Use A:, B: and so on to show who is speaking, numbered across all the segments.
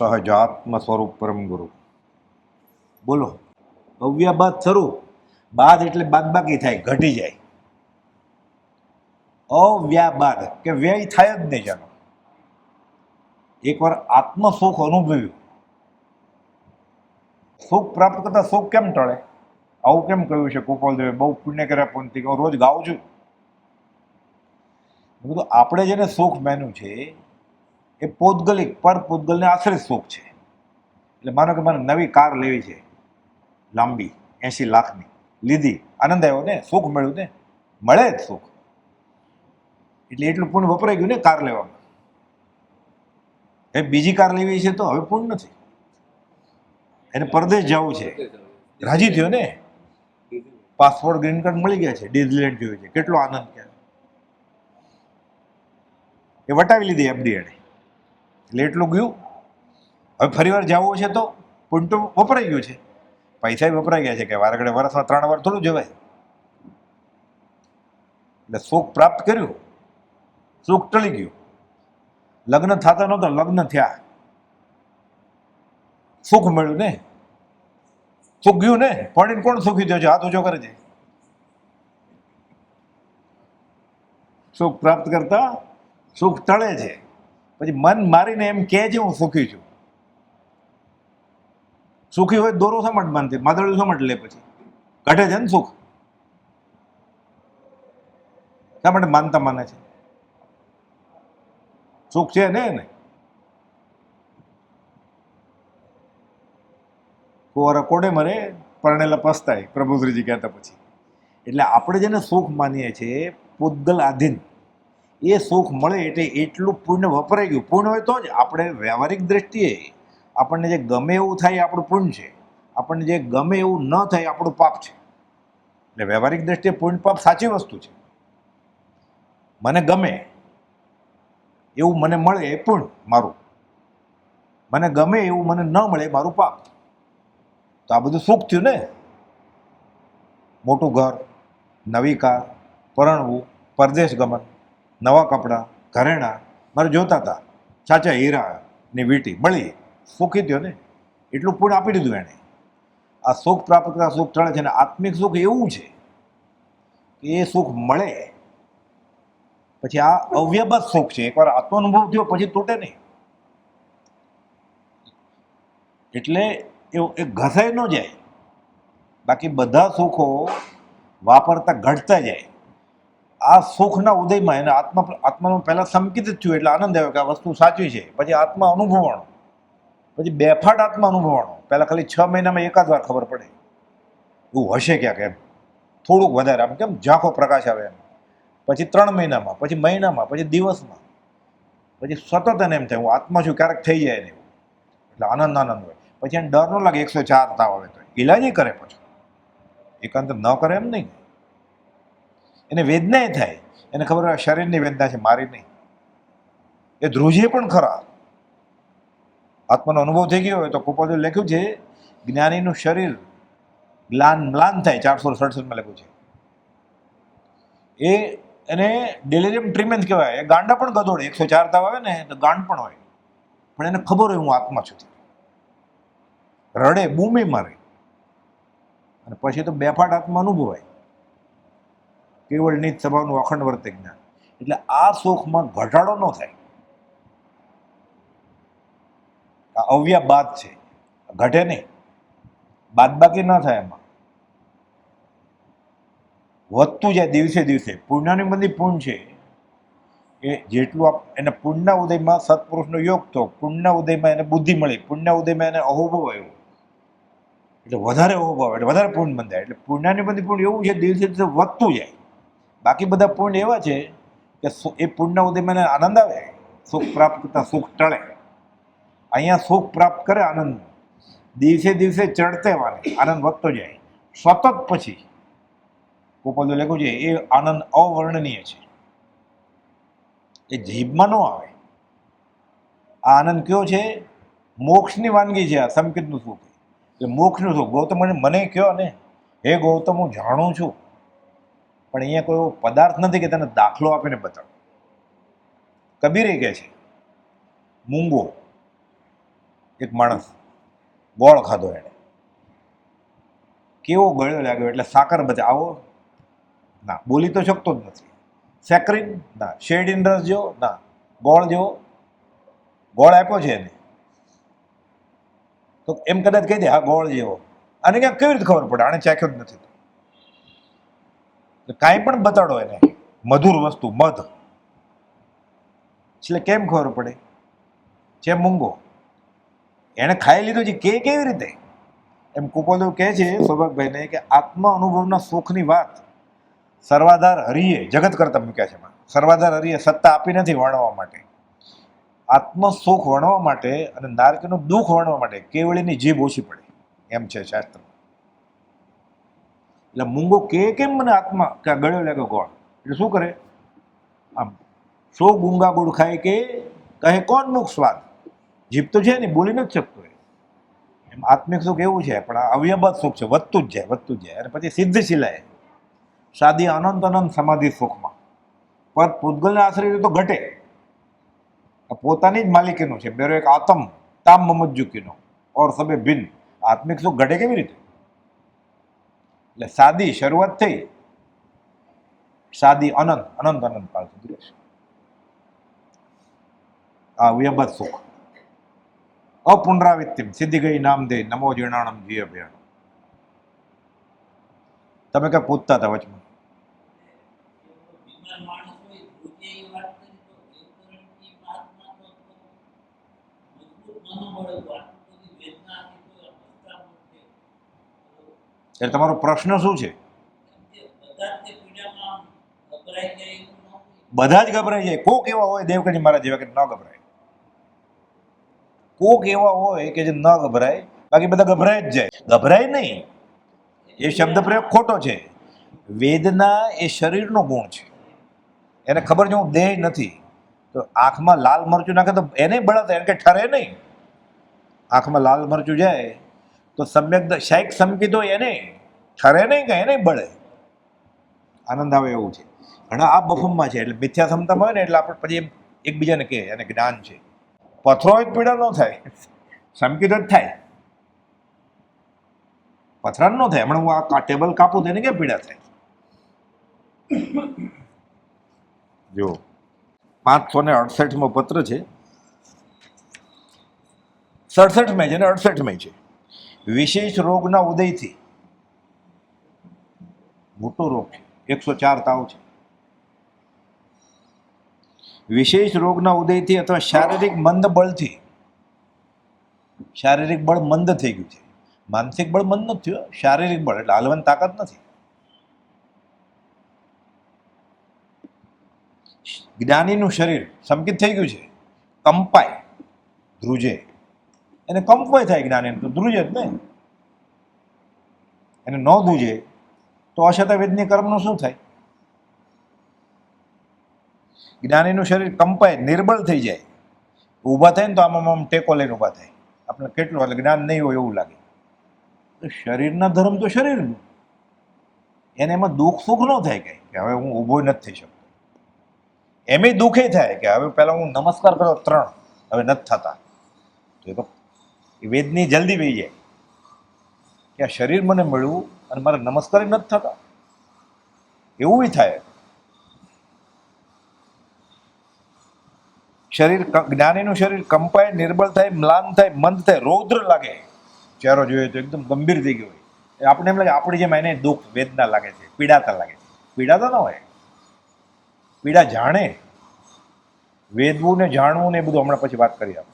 A: સહજાત્મ સ્વરૂપ પરમ ગુરુ.
B: બોલો, ભવ્ય બાદ શરૂ. બાદ એટલે બાદબાકી થાય, ઘટી જાય. અવ્યાબાદ, કે વ્યય થાય જ નહીં જાનો એકવાર આત્મ સુખ અનુભવ્યું. સુખ પ્રાપ્ત કરતા સુખ કેમ ટળે? આવું કેમ કહ્યું છે ગોપાલદેવે? બહુ પુણ્ય કર્યા પુણ્યથી. હું રોજ ગાઉં છું. કીધું, આપણે જેને સુખ માન્યું છે એ પૌદ્ગલિક પર પૂતગલને આશ્રિત સુખ છે. એટલે માનો કે મારે નવી કાર લેવી છે લાંબી એંશી લાખની. લીધી આનંદ આવ્યો ને સુખ મળ્યું ને મળે જ સુખ એટલે એટલું પૂર્ણ વપરાઈ ગયું ને કાર લેવામાં. એ બીજી કાર લેવી છે તો હવે પૂર્ણ નથી. એને પરદેશ જવું છે. રાજી થયો ને? પાસપોર્ટ ગ્રીન કાર્ડ મળી ગયા છે ડિઝલેન્ડ જોયું છે. કેટલો આનંદ કે એ વટાવી લીધી એફડી એને એટલે એટલું ગયું. હવે ફરીવાર જવું છે તો તો વપરાઈ ગયું છે. પૈસા વપરાઈ ગયા છે કે વારગડે વર્ષમાં ત્રણ વાર થોડું જવાય. એટલે સુખ પ્રાપ્ત કર્યું. સુખ ટળી ગયું. લગ્ન થતા નહોતા, લગ્ન થયા. સુખ મળ્યું ને? સુખ ગયું ને? પડીને કોણ સુખી થયો છે? હાથ ઊંચો કરે છે. સુખ પ્રાપ્ત કરતા સુખ ટળે છે. પછી મન મારીને એમ કહે છે, હું સુખી છું. સુખી હોય દોરો શા માટે માનતી માદળું શા માટે લે પછી? ઘટે છે ને સુખ? શા માટે માનતા માને છે? સુખ છે ને એને? કુંવારા કોડે મરે, પરણેલા પસ્તાય, પ્રભુશ્રીજી કહેતા પછી. એટલે આપણે જેને સુખ માનીએ છીએ, પૂતગલ આધીન. એ સુખ મળે એટલે એટલું પુણ્ય વપરાઈ ગયું. પૂર્ણ હોય તો જ આપણે વ્યવહારિક દ્રષ્ટિએ આપણને જે ગમે એવું થાય આપણું પુણ્ય છે. આપણને જે ગમે એવું ન થાય આપણું પાપ છે. એટલે વ્યવહારિક દ્રષ્ટિએ પુણ્ય પાપ સાચી વસ્તુ છે. મને ગમે એવું મને મળે એ પુણ્ય મારું. મને ગમે એવું મને ન મળે મારું પાપ. તો આ બધું સુખ થયું ને? મોટું ઘર, નવી કાર, પરણવું પરદેશ ગમન નવા કપડાં, ઘરેણાં, મારે જોતા હતા. સાચા હીરા ની વીંટી મળી. સુખી થયો ને. એટલું પૂર્ણ આપી દીધું એણે. આ સુખ પ્રાપ્ત કરતા સુખ ટળે છે અને આત્મિક સુખ એવું છે કે એ સુખ મળે. પછી આ અવ્યબત સુખ છે. એકવાર આત્માનુભવ થયો, પછી તૂટે નહીં. એટલે એવું એ ઘસાઈ ન જાય. બાકી બધા સુખો વાપરતા ઘટતા જાય. આ સુખના ઉદયમાં એને આત્મા આત્માનું પહેલાં સંકિત જ થયું, એટલે આનંદ આવ્યો કે આ વસ્તુ સાચી છે. પછી આત્મા અનુભવણો પછી બેફાટ આત્મા અનુભવણો પહેલાં ખાલી છ મહિનામાં એકાદ વાર ખબર પડે. એવું હશે ક્યાંક એમ. થોડુંક વધારે આમ કેમ ઝાંખો પ્રકાશ આવે એમ. પછી ત્રણ મહિનામાં, પછી મહિનામાં, પછી દિવસમાં. પછી સતત એને એમ થાય, હું આત્મા છું, ક્યારેક થઈ જાય ને એવું. એટલે આનંદ આનંદ હોય. પછી એને ડર ન લાગે, એકસો ચાર તાવ આવે તો. ઇલાજ કરે પછી. એકાંત ન કરે એમ નહીં. એને વેદનાએ થાય. એને ખબર હોય શરીરની વેદના છે, મારી નહીં. એ ધ્રુજે પણ ખરા. આત્માનો અનુભવ થઈ ગયો હોય તો કુપાદે લખ્યું છે, જ્ઞાનીનું શરીર ગ્લાન મ્લાન થાય, ચારસો સડસઠમાં લખ્યું છે. એ એને ડેલિરિયમ ટ્રીટમેન્ટ કહેવાય. એ ગાંડા પણ ગધોડે, એકસો ચાર તાવ આવે ને, તો ગાંડ પણ હોય. પણ એને ખબર હોય હું આત્મા છું. રડે, બૂમી મારે. અને પછી તો બેફાટ આત્મા અનુભવાય. કેવળ નીત સ્વભાવનું અખંડ વર્તે જ્ઞાન. એટલે આ સુખમાં ઘટાડો ન થાય. આ અવ્યા બાદ છે. ઘટે નહીં. બાદબાકી ન થાય એમાં. વધતું જાય દિવસે દિવસે. પુણ્યની બધી પુણ્ય છે એ જેટલું આપ એને પુણ્યના ઉદયમાં સત્પુરુષનો યોગ તો પુણ્યના ઉદયમાં એને બુદ્ધિ મળી. પુણ્યના ઉદયમાં એને અહોભવ આવ્યો. એટલે વધારે અહોભવ એટલે વધારે પુણ્ય બંધાય. એટલે પુણ્યની બધી પુણ્ય એવું છે, દિવસે દિવસે વધતું જાય. બાકી બધા પુણ્ય એવા છે કે એ ઉદયમાં મને આનંદ આવે, સુખ પ્રાપ્ત કરતા સુખ ટળે. અહીંયા સુખ પ્રાપ્ત કરે આનંદ. દિવસે દિવસે ચડતે વાને આનંદ વધતો જાય. સતત પછી ગોપાલજી લખ્યું છે, એ આનંદ અવર્ણનીય છે. એ જીભમાં ન આવે. આ આનંદ કયો છે? મોક્ષની વાનગી છે આ સંકેતનું સુખ. એટલે મોક્ષનું સુખ. ગૌતમ મને કયો ને? હે ગૌતમ, હું જાણું છું. પણ અહીંયા કોઈ એવો પદાર્થ નથી કે તને દાખલો આપીને બતાવો. કબીરે કહે છે, મૂંગો. એક માણસ ગોળ ખાધો એણે કેવો ગળ્યો લાગ્યો એટલે સાકર બચે. આવો. ના, બોલી તો શકતો જ નથી. સેક્રિન? ના. શેરડીન રસ જેવો? ના. ગોળ જેવો? ગોળ આપ્યો છે એને. તો એમ કદાચ કહી દે, હા, ગોળ જેવો. આને ક્યાંક કેવી રીતે ખબર પડે? આને ચાખ્યો જ નથી કાંઈ પણ બતાડો એને. મધુર વસ્તુ, મધ. એટલે કેમ ખબર પડે? જે મૂંગો. એણે ખાઈ લીધું છે કે કેવી રીતે? એમ કુપોદેવ કહે છે સૌભાગભાઈને કે આત્મ અનુભવના સુખની વાત. સર્વાધાર હરિએ, જગત કરતા મૂક્યા છે એમાં. સર્વાધાર હરિએ સત્તા આપી નથી વર્ણવા માટે. આત્મ સુખ વર્ણવા માટે અને નારકીનું દુઃખ વર્ણવા માટે કેવળીની જીભ ઓછી પડે. એમ છે શાસ્ત્ર. એટલે મૂંગો કે કેમ મને આત્મા? કે ગળ્યો લાગ્યો ગોળ એટલે શું કરે? આમ, સો ગુંગા ગુડ ખાય કે કહે કોણ મુખ સ્વાદ? જીભ તો છે નહીં, બોલી નથી શકતો એમ આત્મિક સુખ એવું છે, પણ આ અવ્યબદ સુખ છે, વધતું જ જાય, વધતું જ જાય. અને પછી સિદ્ધ શિલાય સાદી અનંત અનંત સમાધિ સુખમાં. પણ પૂતગલને આશ્રય તો ઘટે. પોતાની જ માલિકીનું છે મેરો એક આતમ તામ મમજુકીનો ઓર સબે ભિન્ન. આત્મિક સુખ ઘટે કેવી રીતે? એટલે સાદી શરૂઆત થઈ. સાદી અનંત અનંત અનંત કાળ સુધી રહેશે. આ વ્યબદ સુખ. અપુનરાવૃત્તિમ સિદ્ધિ ગઈ નામ દે નમો જીર્ણાણમ જી અભિયાન તમે કઈ પૂછતા હતા વચમાં
C: બીમાર માણસ હોય ધ્રુજે એ વાત કરી તો દેવકરણની વાતમાં તો મજબૂત મનોબળ હતું આટલું બધી વેદના હતી તો હસતા મુખે
B: એટલે તમારો પ્રશ્ન શું છે?
C: બધા જ ગભરાઈ જાય.
B: કોક એવા હોય દેવકણી મહારાજ જેવા કે ન ગભરાય. કોક એવા હોય કે જે ન ગભરાય, બાકી બધા ગભરાય જ જાય. ગભરાય નહીં. એ શબ્દ પ્રયોગ ખોટો છે. વેદના એ શરીરનો ગુણ છે. એને ખબર છે હું દેહ નથી. તો આંખમાં લાલ મરચું નાખે તો એને બળાતા, એને કે ઠરે નહીં. આંખમાં લાલ મરચું જાય તો સમ્યક શૈક સમકીધો એને ઠરે નહીં કે એને બળે. આનંદ આવે એવું છે. ઘણા આ બફમમાં છે, એટલે મિથ્યા સમતા હોય ને, એટલે આપણે પછી એકબીજાને કહે, એને જ્ઞાન છે. પથરો જ પીડા ન થાય. સમકીત જ થાય. પથરા ન થાય. હમણાં હું આ ટેબલ કાપું તેને કેમ પીડા થાય? જો પાંચસો ને અડસઠમો પત્ર છે. સડસઠ મે છે ને અડસઠ મે છે. વિશેષ રોગના ઉદયથી. મોટો રોગ છે. એકસો ચાર તાવ છે. વિશેષ રોગના ઉદયથી અથવા શારીરિક મંદ બળથી. શારીરિક બળ મંદ થઈ ગયું છે. માનસિક બળ મંદ નથી થયું. શારીરિક બળ એટલે હાલવાની તાકાત નથી. જ્ઞાનીનું શરીર સંકિત થઈ ગયું છે. કંપાય, ધ્રુજે. એને કંપવાય થાય જ્ઞાન એમ, તો ધ્રુજે જ નહીં એને ન ધ્રુજે, તો અશતવેદની કર્મનું શું થાય? જ્ઞાનીનું શરીર કંપાય, નિર્બળ થઈ જાય. ઊભા થાય ને તો આમાં આમ ટેકો લઈને ઊભા થાય. આપણે કેટલું, એટલે જ્ઞાન નહીં હોય એવું લાગે. શરીરના ધર્મ તો શરીરનું. એને એમાં દુઃખ સુખ ન થાય કંઈ, કે હવે હું ઊભો નથી થઈ શકતો. એમ દુઃખે થાય કે હવે પહેલાં હું નમસ્કાર કરો ત્રણ, હવે નથી થતા. તો એ તો એ વેદની જલ્દી વહી જાય. કે આ શરીર મને મળ્યું અને મારે નમસ્કાર નથી થતા. એવું થાય. શરીર જ્ઞાનીનું શરીર કંપાય, નિર્બળ થાય, મ્લાન થાય, મંદ થાય, રૌદ્ર લાગે. ચહેરો જોઈએ તો એકદમ ગંભીર થઈ ગયો હોય. આપણે એમ લાગે, આપણી જેમ એને દુઃખ, વેદના લાગે છે, પીડાતા લાગે છે. પીડાતા ન હોય. પીડા જાણે. વેદવું ને જાણવું ને એ બધું હમણાં પછી વાત કરી આપણે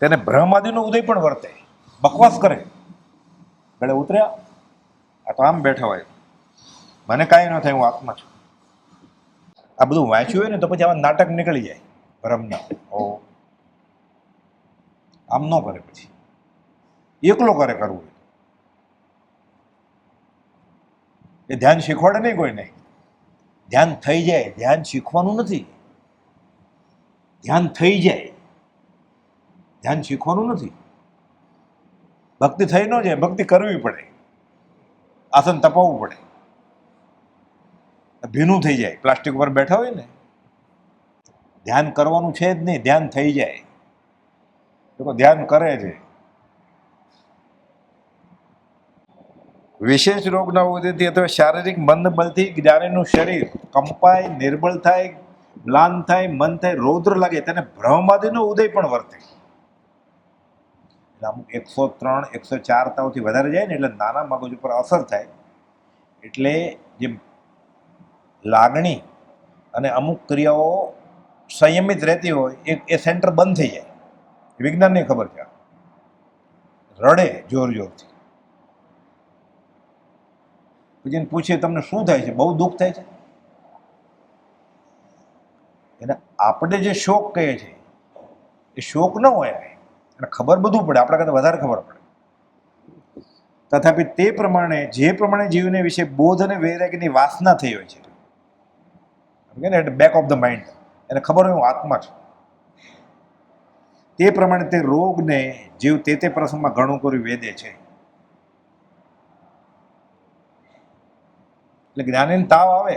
B: તેને બ્રહ્માદિનો ઉદય પણ વર્તે. બકવાસ કરે. ગળે ઉતર્યા. આ તો આમ બેઠા હોય. મને કાંઈ ન થાય, હું આત્મા છું. આ બધું વાંચ્યું હોય ને તો પછી આવા નાટક નીકળી જાય. ભ્રમના ઓ. આમ ન કરે પછી. એકલો કરે કરવું એ ધ્યાન શીખવાડે નહીં કોઈને. ધ્યાન થઈ જાય. ધ્યાન શીખવાનું નથી. ધ્યાન થઈ જાય. ધ્યાન શીખવાનું નથી. ભક્તિ થઈ ન જાય, ભક્તિ કરવી પડે. આસન તપાવવું પડે. ભીનું થઈ જાય, પ્લાસ્ટિક ઉપર બેઠા હોય ને, ધ્યાન કરવાનું છે જ નહીં, ધ્યાન થઈ જાય. લોકો ધ્યાન કરે છે. વિશેષ રોગના ઉદયથી અથવા શારીરિક મંદબળથી જ્ઞાનીનું શરીર કંપાય, નિર્બળ થાય, મ્લાન થાય, મન થાય, રૌદ્ર લાગે, તેને ભ્રમવાદીનો ઉદય પણ વર્તે. એટલે અમુક એકસો ત્રણ, એકસો ચાર તાવથી વધારે જાય ને એટલે નાના મગજ ઉપર અસર થાય. એટલે જે લાગણી અને અમુક ક્રિયાઓ સંયમિત રહેતી હોય, એ એ સેન્ટર બંધ થઈ જાય. વિજ્ઞાનને ખબર છે. રડે જોર જોરથી પછી પૂછીએ તમને શું થાય છે? બહુ દુઃખ થાય છે? એને આપણે જે શોક કહીએ છીએ, એ શોક ન હોય. એને ખબર બધું પડે, આપણા કરતાં વધારે ખબર પડે. તથાપિ તે પ્રમાણે, જે પ્રમાણે જીવને વિશે બોધ અને વૈરાગ્યની વાસના થઈ હોય છે. At back of the mind એને ખબર હોય હું આત્મા છું. તે પ્રમાણે તે રોગને જીવ તે તે પ્રસંગમાં ઘણું કરી વેદે છે. એટલે જ્ઞાનીને તાવ આવે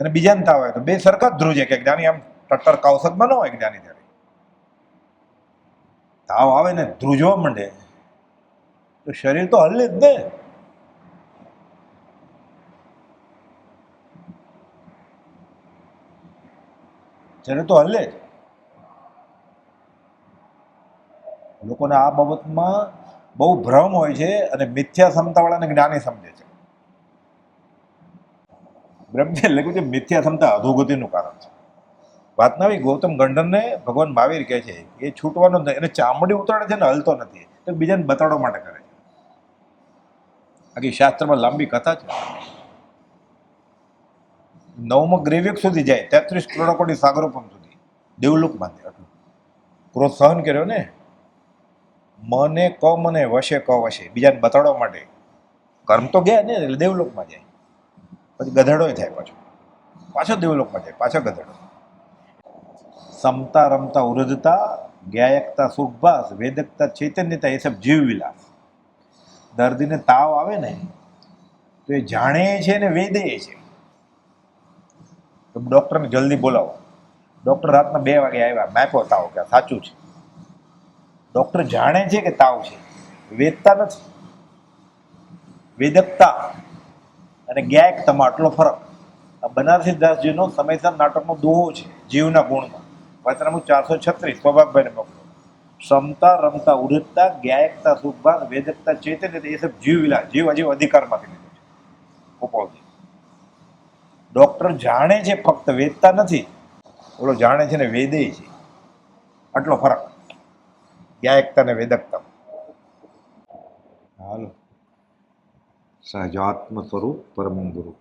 B: અને બીજાને તાવ આવે. તો બે સરખા જ ધ્રુજે કે જ્ઞાની આમ ટટ્ટર કૌશકમાં ન હોય જ્ઞાની ત્યારે. તાવ આવે ને ધ્રુજવા માંડે. તો શરીર તો હલે જ ને. શરીર તો હલે જ. લોકોને આ બાબતમાં બહુ ભ્રમ હોય છે અને મિથ્યા ક્ષમતાવાળાને જ્ઞાની સમજે છે. બ્રહ્મને લખ્યું છે મિથ્યા ક્ષમતા અધોગતિનું કારણ છે. વાત ના આવી ગૌતમ ગંડનને ભગવાન મહાવીર કહે છે, એ છૂટવાનો. એને ચામડી ઉતારે છે ને, હલતો નથી, તો બીજાને બતાડવા માટે કરે છે. આખી શાસ્ત્રમાં લાંબી કથા છે. નવમો ગ્રેવિક સુધી જાય, તેત્રીસ કરોડ કોટી સાગરોપમ સુધી. દેવલોક માંગે આટલું. ક્રોધ સહન કર્યો ને? મને ક, મને વશે ક વશે. બીજાને બતાડવા માટે. કર્મ તો ગયા ને, એટલે દેવલોકમાં જાય. પછી ગધેડોય થાય પાછો. પાછો દેવલોકમાં જાય, પાછો ગધેડો. સમતા, રમતા ઉરજતા ગાયકતા સુખભાસ વેદકતા, ચૈતન્યતા એ સબ જીવ વિલાસ. દર્દીને તાવ આવે ને, તો એ જાણે છે ને વેદે છે. તો ડૉક્ટરને જલ્દી બોલાવો. ડૉક્ટર રાતના બે વાગે આવ્યા માપ્યો તાવ કે સાચું છે. ડૉક્ટર જાણે છે કે તાવ છે. વેદતા નથી. વેદકતા અને ગાયકતામાં આટલો ફરક. આ બનારસી દાસજીનો સમયસર નાટકનો દોહો છે, જીવના ગુણમાં. વચનામું ચારસો છત્રીસ, સ્વભાગભાઈને મોકલો. ક્ષમતા રમતા ઉડતા ગાયકતા સુભાગ વેદકતા ચેતન એ સબ જીવ વિલા જીવ અજીવ અધિકારમાંથી લીધું છે. ગોપાલજી ડૉક્ટર જાણે છે, ફક્ત વેદતા નથી, ઓલો જાણે છે ને વેદે છે. આટલો ફરક. ગાયકતા ને વેદકતા. હાલો.
A: સહજાત્મ સ્વરૂપ પરમ ગુરુ